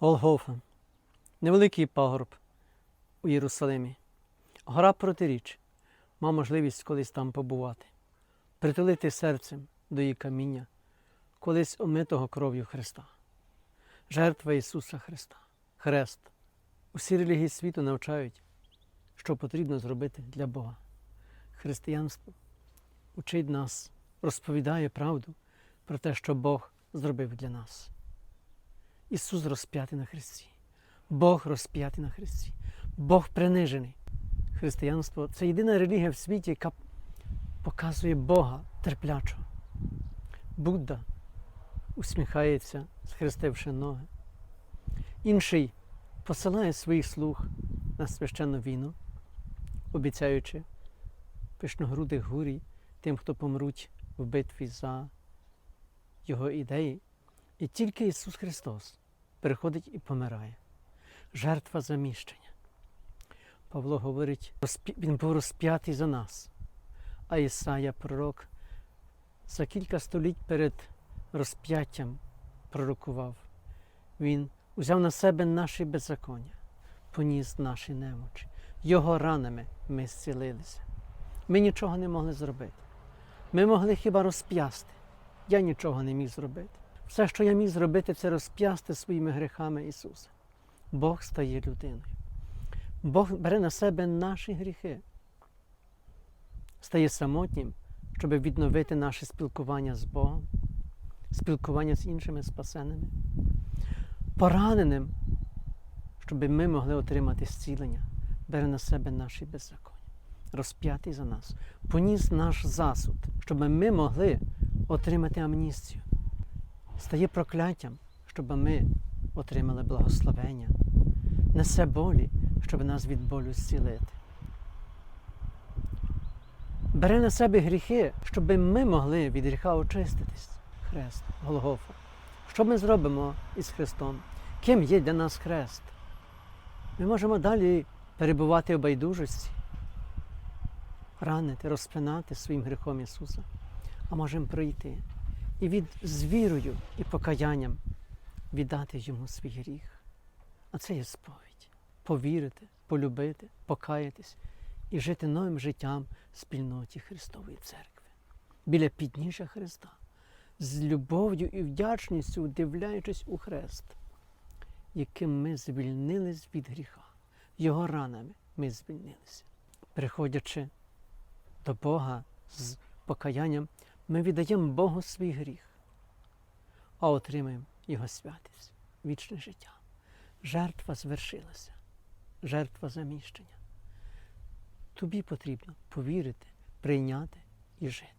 Голгофа. Невеликий пагорб у Єрусалимі. Гора протиріч. Мав можливість колись там побувати, притулити серцем до її каміння, колись омитого кров'ю Христа. Жертва Ісуса Христа. Хрест. Усі релігії світу навчають, що потрібно зробити для Бога. Християнство учить нас, розповідає правду про те, що Бог зробив для нас. Ісус розп'ятий на Христі. Бог розп'ятий на Христі. Бог принижений. Християнство це єдина релігія в світі, яка показує Бога терплячого. Будда усміхається, схрестивши ноги. Інший посилає своїх слуг на священну війну, обіцяючи пишногрудих гурій тим, хто помруть в битві за його ідеї. І тільки Ісус Христос приходить і помирає. Жертва заміщення. Павло говорить, Він був розп'ятий за нас. А Ісая, пророк, за кілька століть перед розп'яттям пророкував. Він узяв на себе наші беззаконня, поніс наші немочі. Його ранами ми зцілилися. Ми нічого не могли зробити. Ми могли хіба розп'ясти. Я нічого не міг зробити. Все, що я міг зробити, це розп'ясти своїми грехами Ісуса. Бог стає людиною. Бог бере на себе наші гріхи, стає самотнім, щоб відновити наше спілкування з Богом, спілкування з іншими спасеними, пораненим, щоб ми могли отримати зцілення, бере на себе наші беззаконня, розп'ятий за нас, поніс наш засуд, щоб ми могли отримати амністію, стає прокляттям, щоб ми отримали благословення, несе болі, щоб нас від болю зцілити. Бере на себе гріхи, щоб ми могли від гріха очиститись. Хрест, Голгофа. Що ми зробимо із Христом? Ким є для нас хрест? Ми можемо далі перебувати у байдужості, ранити, розпинати своїм гріхом Ісуса, а можемо прийти і від, з вірою і покаянням віддати Йому свій гріх. А це є сповідь. Повірити, полюбити, покаятись і жити новим життям в спільноті Христової Церкви. Біля підніжжя Христа, з любов'ю і вдячністю вдивляючись у хрест, яким ми звільнились від гріха. Його ранами ми звільнилися. Приходячи до Бога з покаянням, ми віддаємо Богу свій гріх, а отримаємо Його святість, вічне життя. Жертва звершилася, жертва заміщення. Тобі потрібно повірити, прийняти і жити.